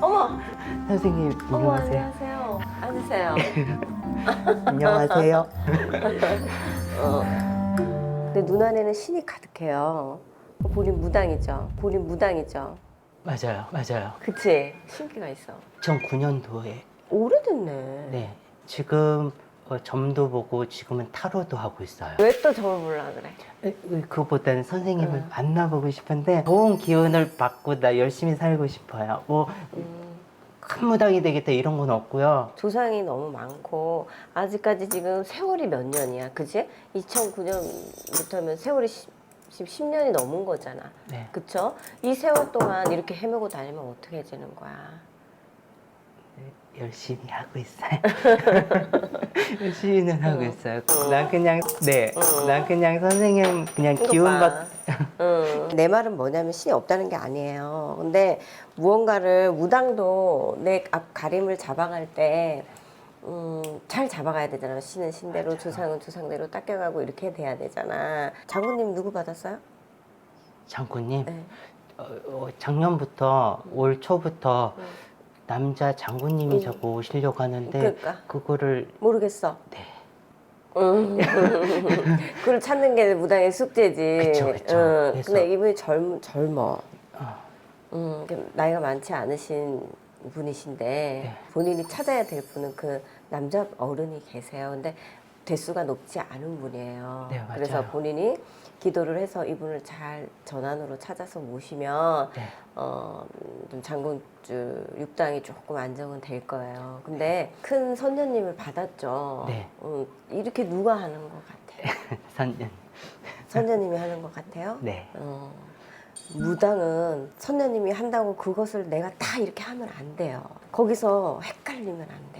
어머, 선생님 어머 안녕하세요. 안녕하세요. 앉으세요. 안녕하세요. 어. 근데 눈 안에는 신이 가득해요. 본인 무당이죠. 본인 무당이죠. 맞아요, 맞아요. 그치? 신기가 있어. 2009년도에 오래됐네. 네 지금 어, 점도 보고 지금은 타로도 하고 있어요. 왜또 점을 보려 그래? 에, 그거보다는 선생님을 응. 만나보고 싶은데 좋은 기운을 받고 나 열심히 살고 싶어요. 뭐큰 음, 무당이 되겠다 이런 건 없고요. 조상이 너무 많고 아직까지 지금 세월이 몇 년이야, 그지? 2009년부터면 세월이 10, 10년이 넘은 거잖아. 네. 그쵸? 이 세월 동안 이렇게 헤매고 다니면 어떻게 되는 거야? 열심히 하고 있어요. 열심히는 하고 응. 있어요. 난 그냥 네, 응. 난 그냥 선생님 그냥 이거 기운 봐. 받. 응. 내 말은 뭐냐면 신이 없다는 게 아니에요. 근데 무언가를 무당도 내 앞 가림을 잡아갈 때, 음, 잘 잡아가야 되잖아. 신은 신대로, 조상은 조상대로 닦여가고 이렇게 돼야 되잖아. 장군님 누구 받았어요? 장군님 네. 어, 어, 작년부터 올 초부터 응. 남자 장군님이 응. 자꾸 오시려고 하는데 그러니까. 그거를 모르겠어. 네. 음. 그걸 찾는 게 무당의 숙제지. 그쵸, 그쵸. 응. 그래서- 근데 이분이 젊, 젊어. 어, 음, 그 나이가 많지 않으신 분이신데 네. 본인이 찾아야 될 분은 그 남자 어른이 계세요. 근데 대수가 높지 않은 분이에요. 네, 맞아요. 그래서 본인이 기도를 해서 이분을 잘 전환으로 찾아서 모시면 네. 어, 좀 장군주 육당이 조금 안정은 될 거예요. 근데 큰 선녀님을 받았죠. 네. 음, 이렇게 누가 하는 것 같아요? 선년. 선녀님이 하는 것 같아요? 네. 어, 무당은 선녀님이 한다고 그것을 내가 다 이렇게 하면 안 돼요. 거기서 헷갈리면 안